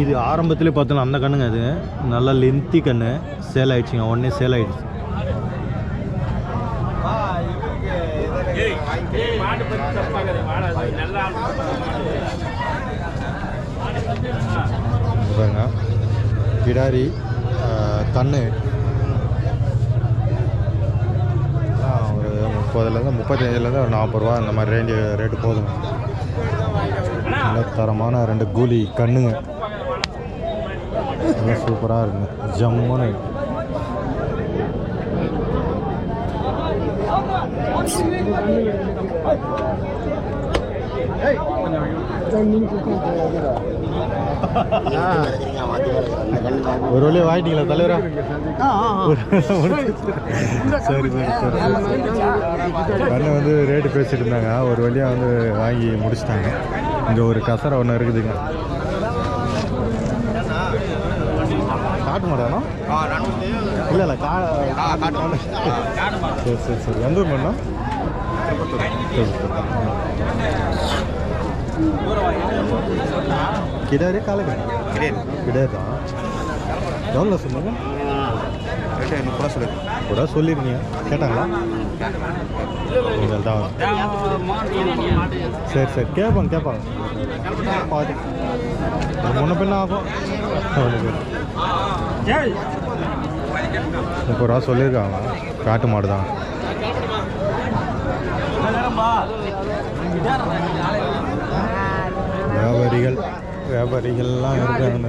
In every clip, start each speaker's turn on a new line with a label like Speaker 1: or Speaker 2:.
Speaker 1: இது ஆரம்பத்திலே பார்த்தோன்னா அந்த கண்ணுங்க அது. நல்லா லென்த்தி கண்ணு. சேல் ஆயிடுச்சுங்க உடனே சேல் ஆயிடுச்சு பாருங்க. கிடாரி ஆஹ், கண்ணு. ஒரு முப்பதுலேருந்து முப்பத்தஞ்சுலேருந்து ஒரு நாற்பது ரூபா அந்த மாதிரி ரேஞ்சு ரேட்டு போதுங்க. நல்ல தரமான ரெண்டு கூலி கண்ணுங்க. நல்லா சூப்பராக இருக்குங்க. ஜம்முன்னு. ஒரு வழியாக வாங்கிட்டீங்களா தலைவரா? சரி சரி சரி. கண்ணு வந்து ரேட்டு பேசிட்டு இருந்தாங்க. ஒரு வழியாக வந்து வாங்கி முடிச்சிட்டாங்க. இங்கே ஒரு கசரை ஒன்று இருக்குதுங்க. காட்டு மாடானா இல்லை இல்லை கா சரி சரி சரி. எந்த ஊர் மண்ணா கிடாரி காலைக்கு கிடாரி. தான் எவ்வளோ சொன்னீங்க?
Speaker 2: முப்பது சொல்லுது
Speaker 1: கூட சொல்லிருக்கீங்க. கேட்டாங்களா? தான் சரி சரி. கேட்பாங்க கேட்பாங்க. பாதி அது முன்ன பின்ன ஆகும். அவனுக்கு முப்பது ரூபா சொல்லியிருக்காங்க. காட்டு மாடு தான் வியாபாரிகள். வியாபாரிகள்லாம் இருக்காங்க.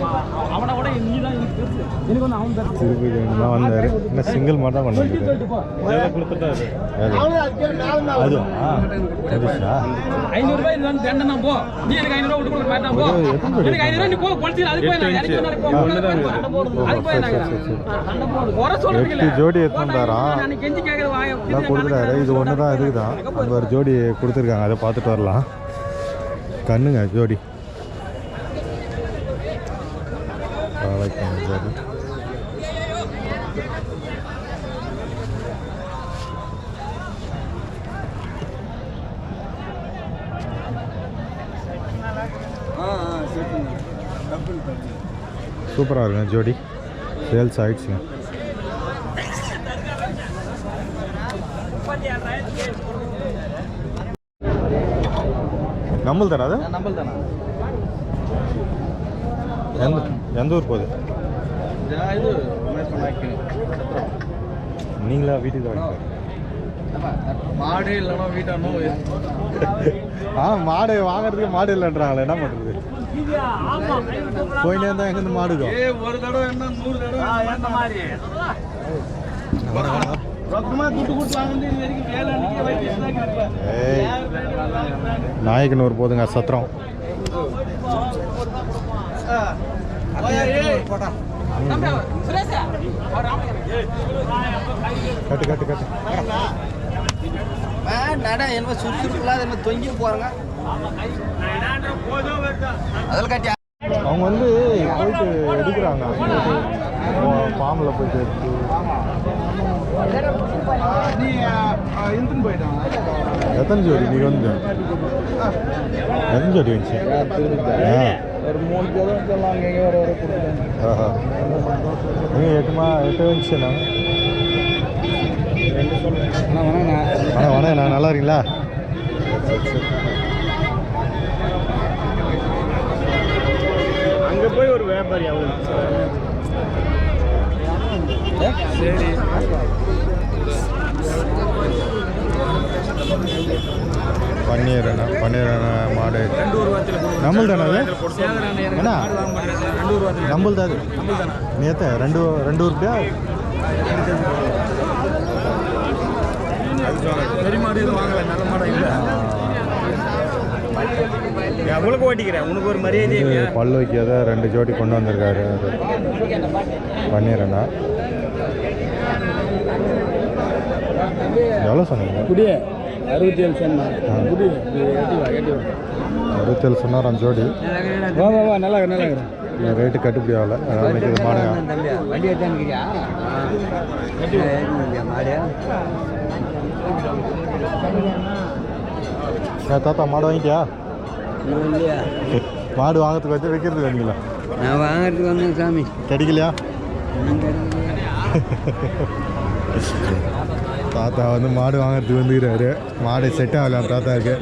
Speaker 1: திருப்பதிலாம் வந்தார். என்ன சிங்கிள் மாடு தான் கொண்டு வந்துருக்காரு அதுவா? சரிசா
Speaker 3: ஐநூறுபாய் இது வந்து தண்டனை போ. நீ எனக்கு ஐநூறுபா விட்டு கொடுக்க மாட்டான் போ.
Speaker 1: ஒரு எத்தனை
Speaker 3: எனக்கு ஐநூறுபா நீ போ பொலிச்சு அதுக்கு போய் நான் இறங்கி வந்தாரு, போ, சண்டை போடுறது. அதுக்கு போய் நாங்க
Speaker 1: சரி, சரி, சரி.
Speaker 3: சண்டை போடுறது. குறை சொல்றதுக்கு இல்ல.
Speaker 1: எட்டு ஜோடி எடுத்து வந்தாராம்.
Speaker 3: நான் கெஞ்சி வாய
Speaker 1: கொடுத்துட்டாரு இது ஒன்று தான் இதுக்கு தான் அந்த ஒரு ஜோடி கொடுத்துருக்காங்க. அதை பார்த்துட்டு வரலாம். கண்ணுங்க ஜோடி. வாழைக்கண்ணு ஜோடி. சூப்பராக இருக்குங்க ஜோடி. சேல்ஸ் ஆயிடுச்சுங்க. நம்மள் தானே அது?
Speaker 2: நம்பல் தானே
Speaker 1: எந்த எந்த ஊர் போகுது? நீங்களா வீட்டுக்கு வாங்க
Speaker 2: மாடு இல்லைன்னா வீட்டானோ
Speaker 1: ஆ மாடு வாங்குறதுக்கு மாடு இல்லைன்றாங்களே என்ன பண்ணுறது போயினே இருந்தால் எங்கேருந்து
Speaker 2: ஏ ஒரு தடவை என்ன நூறு தடவை
Speaker 1: நாயக்கனூர் போதுங்க சத்திரம். கட்டு கட்டு கட்டு.
Speaker 2: நட என்ன சுறுசுறுப்புலாம் அது மாதிரி தொங்கி போறாங்க. அதில் கட்டி
Speaker 1: அவங்க வந்து போயிட்டு எடுக்கிறாங்க. ஃபார்மில் போயிட்டு எடுத்து. எத்தனை ஜோடி? நீ வந்து. எத்தனை ஜோடி வந்துச்சு?
Speaker 2: ஒரு மூணு
Speaker 1: ஆஹா. நீங்கள் எட்டுமா எட்டு வந்துச்சு நான்
Speaker 2: அண்ணா வணக்கண்ணா
Speaker 1: வணக்கம் வணக்கம் நான் நல்லா இருக்கீங்களா.
Speaker 2: அங்கே போய் ஒரு வியாபாரி அவங்க சரி
Speaker 1: பன்னீர் அண்ணா பன்னீர் அண்ணா மாடு. நம்மள் தானே அது என்ன நம்மள் தான் அது? நேற்று ரெண்டு ரெண்டு ரூபாயா
Speaker 2: பெரிய மாடு எதுவும் வாங்கல நல்ல மாடா இல்லை எவ்வளோக்கு ஓட்டிக்கிறேன். உனக்கு ஒரு மரியாதை
Speaker 1: இது பல் வைக்காத ரெண்டு ஜோடி கொண்டு வந்திருக்காரு அண்ணா எவ்வளோ சொன்னீங்க?
Speaker 2: குடியே அறுபத்தி ஏழு சொன்னா.
Speaker 1: ஆ.
Speaker 2: குடி எட்டி வா எட்டி வா.
Speaker 1: அறுபத்தேழு சொன்னாராம் ஜோடி.
Speaker 3: வா வா வா நல்லா நல்லா
Speaker 1: ரேட்டு கட்டுப்படி ஆகல. அதான்
Speaker 2: எடுத்தான்னுக்கிறியா மாடு
Speaker 1: தாத்தா மாடு வாங்கிட்டியா?
Speaker 2: இல்லையா
Speaker 1: மாடு வாங்கிறதுக்கு வச்சு வைக்கிறதுக்கு வந்தீங்களா?
Speaker 2: நான் வாங்குறதுக்கு வந்தேன் சாமி.
Speaker 1: கிடைக்கலையா? தாத்தா வந்து மாடு வாங்குறதுக்கு வந்துக்கிறாரு. மாடு செட் ஆகலாம் தாத்தாவுக்கு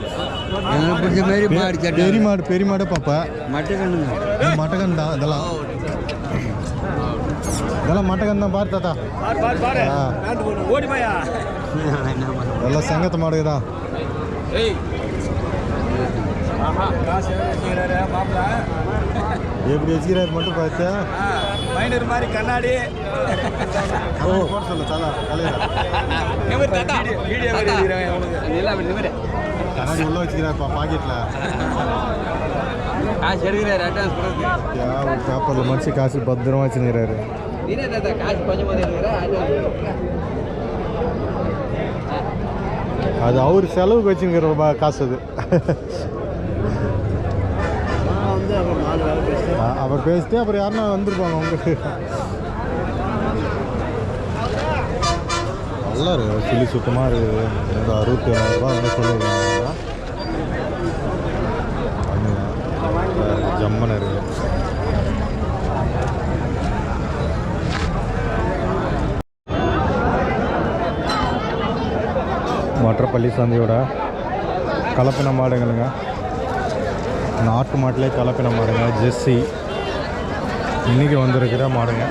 Speaker 2: எனக்கு பிடிச்ச மாதிரி மாடு சட்டை
Speaker 1: பெரிய மாடு பெரிய மாடு பாப்பா.
Speaker 2: மட்டை கண்ணுங்க
Speaker 1: இது மட்டகன் தான் இதெல்லாம் இதெல்லாம் மட்டகன் தான் பாரு தாத்தா.
Speaker 3: ஓடி போயா
Speaker 1: ಎಲ್ಲ செங்கத்து மாடு எப்படி வச்சுக்கிறாரு மட்டும் பார்த்தா
Speaker 3: மைனர் மாதிரி கண்ணாடி
Speaker 1: ஓ போட சொல்ல தலா தலையில கண்ணாடி உள்ள வச்சுக்கிறாருப்பா பாக்கெட்ல
Speaker 2: காசு எடுக்கிறாரு அட்வான்ஸ் கொடுத்து
Speaker 1: காசு பத்திரமா வச்சுக்கிறாரு
Speaker 2: காசு கொஞ்சம்
Speaker 1: அது அவர் செலவுக்கு வச்சுங்கிற காசு அது. அவர் பேசிட்டு அப்புறம் யாருன்னா வந்திருப்பாங்க உங்களுக்கு நல்லா இருக்கு. கிளி சுத்தமாக இருக்குது இந்த அறுபத்தி ஏழாயிரரூபா வந்து சொல்லியிருக்காங்க. ஜம்மன் இருக்கு. மற்றப்பள்ளி சந்தையோட கலப்பின மாடுங்களுங்க நாட்டு மாட்டிலே கலப்பின மாடுங்க. ஜெஸ்ஸி இன்னைக்கு வந்திருக்கிற மாடுங்க.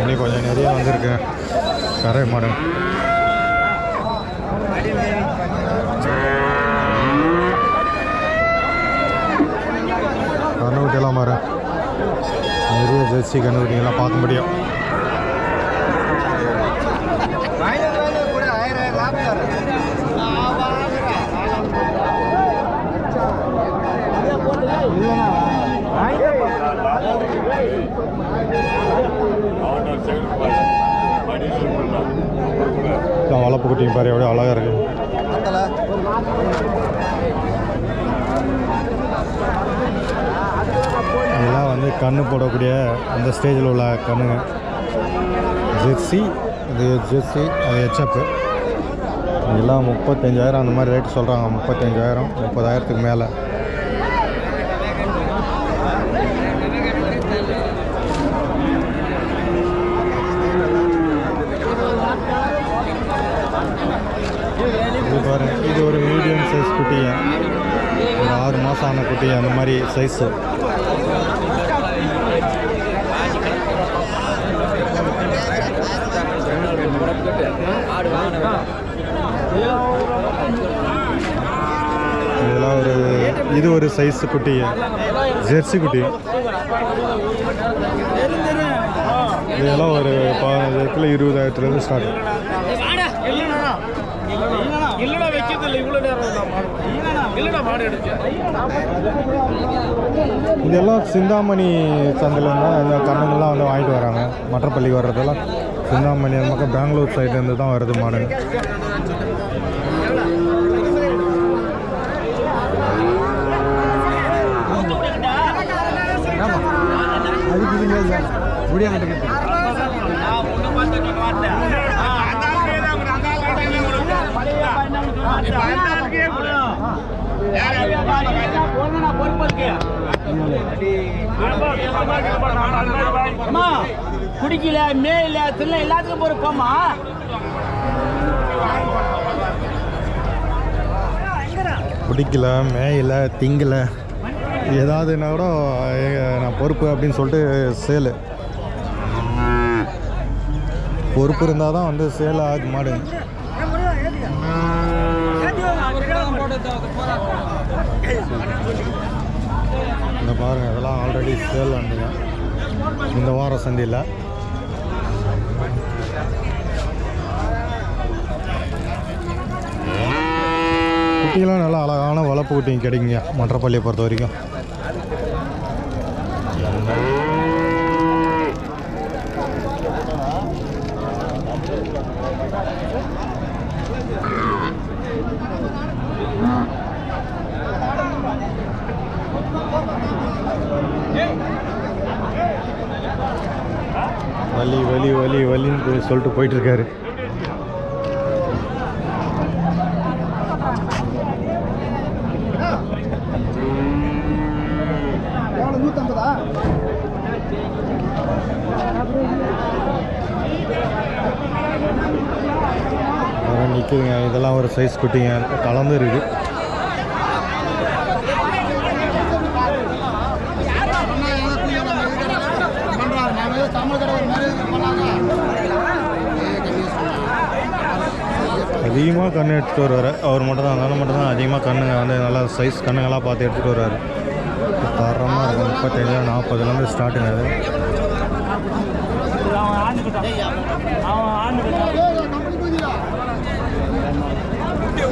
Speaker 1: இன்னைக்கு கொஞ்சம் நிறைய வந்திருக்கு. கரை மாடு. கண்ணுக்குட்டியெல்லாம் நிறைய ஜெர்சி கண்ணுக்குட்டிங்கெல்லாம் பார்க்க முடியும் இதான் வளர்ப்பு குட்டிங்க பாரு எவ்வளோ அழகாக இருக்கு இதெல்லாம் வந்து கண்ணு போடக்கூடிய அந்த ஸ்டேஜில் உள்ள கண்ணுங்க. ஜெர்சி இது ஜெர்சி அது ஹெச்அப்பு இதெல்லாம் முப்பத்தஞ்சாயிரம் அந்த மாதிரி ரேட்டு சொல்கிறாங்க முப்பத்தஞ்சாயிரம் முப்பதாயிரத்துக்கு மேலே. இது பாருங்கள் இது ஒரு மீடியம் சைஸ் குட்டிங்க. ஒரு ஆறு மாதம் ஆன குட்டி அந்த மாதிரி சைஸு இதெல்லாம் ஒரு இது ஒரு சைஸ் குட்டி ஜெர்சி குட்டி. இதெல்லாம் ஒரு பதினஞ்சாயிரத்துல இருபதாயிரத்துலேருந்து ஸ்டார்ட்
Speaker 3: இல்லடா வைக்கிறது இல்லை இவ்வளோ நேரம் தான் மாடு இல்லடா மாடு எடுத்து
Speaker 1: இதெல்லாம் சிந்தாமணி சந்தையில் தான் இந்த கண்ணுங்கள்லாம் வந்து வாங்கிட்டு வராங்க. மற்றப்பள்ளிக்கு வர்றதெல்லாம் சிந்தாமணி அந்த பக்கம் பெங்களூர் சைட்லேருந்து தான் வருது முடியாது
Speaker 2: அம்மா குடிக்கல மேல தில்ல எல்லாத்துக்கும் பொறுப்பம்மா.
Speaker 1: பிடிக்கல மேயல திங்கல ஏதாவதுன்னா கூட நான் பொறுப்பு அப்படின்னு சொல்லிட்டு சேலு. பொறுப்பு இருந்தால் தான் வந்து சேல் ஆகுது மாடு இந்த பாருங்க இதெல்லாம் ஆல்ரெடி சேல் வந்துங்க இந்த வார சந்தையில். குட்டியெல்லாம் நல்லா அழகான வளர்ப்பு குட்டிங்க கிடைக்குங்க மற்றப்பள்ளியை பொறுத்த வரைக்கும். வலி வலி வலி வலின்னு போய் சொல்லிட்டு போயிட்டு இருக்காரு அதெல்லாம் நிற்குதுங்க இதெல்லாம் ஒரு சைஸ் குட்டிங்க. கலந்து இருக்கு
Speaker 2: தமிழ் கடை ஒரு மாதிரி பண்ணாங்க
Speaker 1: அதிகமாக கண் எடுத்துகிட்டு வருவார். அவர் மட்டும் தான் அதனால் மட்டும் தான் அதிகமாக கண்ணுங்க வந்து நல்லா சைஸ் கண்ணுங்கெல்லாம் பார்த்து எடுத்துகிட்டு வருவார். தரமாக இருக்கும் முப்பத்தஞ்சு நாற்பதுலேருந்து ஸ்டார்டிங் அது.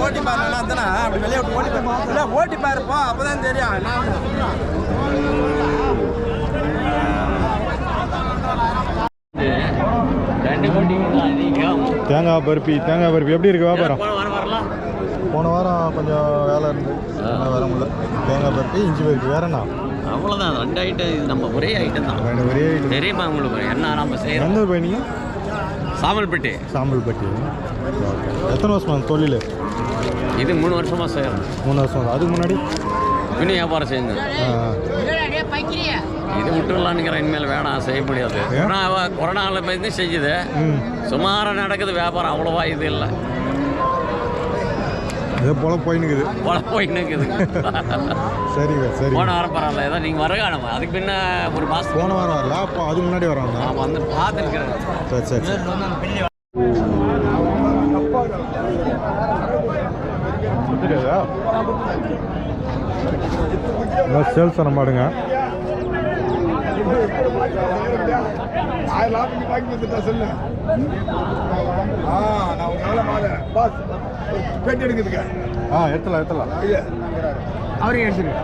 Speaker 4: ஓட்டி பாருங்களா தானே? அப்படி வெளியே ஓட்டி பாரு. இல்லை அப்பதான் தெரியும் நான்
Speaker 5: ரெண்டு கோடி அதிகம்
Speaker 1: தேங்காய் பருப்பி தேங்காய் பருப்பி. எப்படி இருக்குது வியாபாரம்?
Speaker 5: போன வாரம் வரலாம்.
Speaker 1: போன வாரம் கொஞ்சம் வேலை இருந்து. வர முடியல. தேங்காய் பருப்பி இஞ்சி பருப்பி வேறண்ணா
Speaker 5: அவ்வளோதான் ரெண்டு ஐட்டம் இது நம்ம ஒரே ஐட்டம் தான்.
Speaker 1: ரெண்டு ஒரே item.
Speaker 5: தெரியுமா உங்களுக்கு? என்ன நம்ம செய்யறோம்?
Speaker 1: எந்த ஊர் பயணிங்க
Speaker 5: சாமல்பட்டி.
Speaker 1: சாம்பல்பட்டி எத்தனை வருஷமா தொழில்?
Speaker 5: இது மூணு வருஷமா செய்யறோம்.
Speaker 1: மூணு வருஷம். அதுக்கு முன்னாடி?
Speaker 5: பின்ன வியாபாரம்
Speaker 1: ஆ.
Speaker 5: இது விட்டுடலான்னுங்கிற இனிமேல் வேணாம் செய்ய முடியாது.
Speaker 1: ஏன்?
Speaker 5: கொரோனா கொரோனாவில் செஞ்சுது
Speaker 1: ம்.
Speaker 5: சுமாராக நடக்குது வியாபாரம். அவ்வளோவா இது இல்லை.
Speaker 1: இதே போல போயின்னுக்குது
Speaker 5: போல போயின்னு இருக்குது
Speaker 1: சரிங்க சரி.
Speaker 5: போன வாரம் பரவாயில்ல. ஏதோ நீங்கள் வரகானமா அதுக்கு பின்ன ஒரு மாதம்
Speaker 1: போன வாரம் வரல. அப்போ அதுக்கு முன்னாடி வரோம்
Speaker 5: நான் வந்து பார்த்துருக்கிறேன்
Speaker 1: சரி சரி சரி. சேல்ஸ் பண்ண மாடுங்க.
Speaker 2: ஆயிரம் லாபம் பாக்கி வந்துட்டா சொல்லு ஆ நான் உங்க வேலை மாலை பாஸ் பேட்டி எடுக்கிறதுக்கு
Speaker 1: ஆ எடுத்துலாம் எடுத்துலாம்
Speaker 2: ஐயா அவரையும் எடுத்துங்க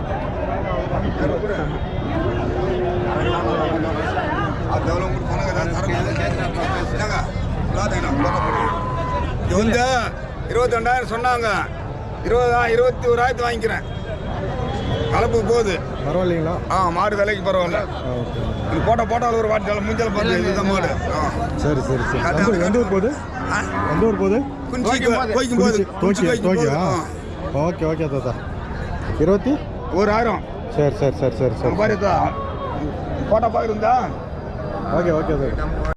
Speaker 2: இது வந்து இருபத்தி ரெண்டாயிரம் சொன்னாங்க. இருபதா இருபத்தி ஓராயிரத்து வாங்கிக்கிறேன். கலப்பு போகுது
Speaker 1: பரவாயில்லைங்களா?
Speaker 2: ஆ மாடு விலைக்கு பரவாயில்ல. இது போட்ட போட்டால் ஒரு வாட்டி முஞ்சல் பார்த்து இதுதான் மாடு. ஆ.
Speaker 1: சரி சரி சரி. எந்த ஊர்- போகுது? எந்த ஊர் போகுது?
Speaker 2: கோய்க்கும் குஞ்சு
Speaker 1: டோக்கியோ
Speaker 2: போது
Speaker 1: ஓகே ஓகே தாத்தா. இருபத்தி?
Speaker 2: ஒரு ஆயிரம்
Speaker 1: சரி சரி சரி சரி. சரி
Speaker 2: பாரு போட்டா பாக்குறதா
Speaker 1: ஓகே ஓகே சார்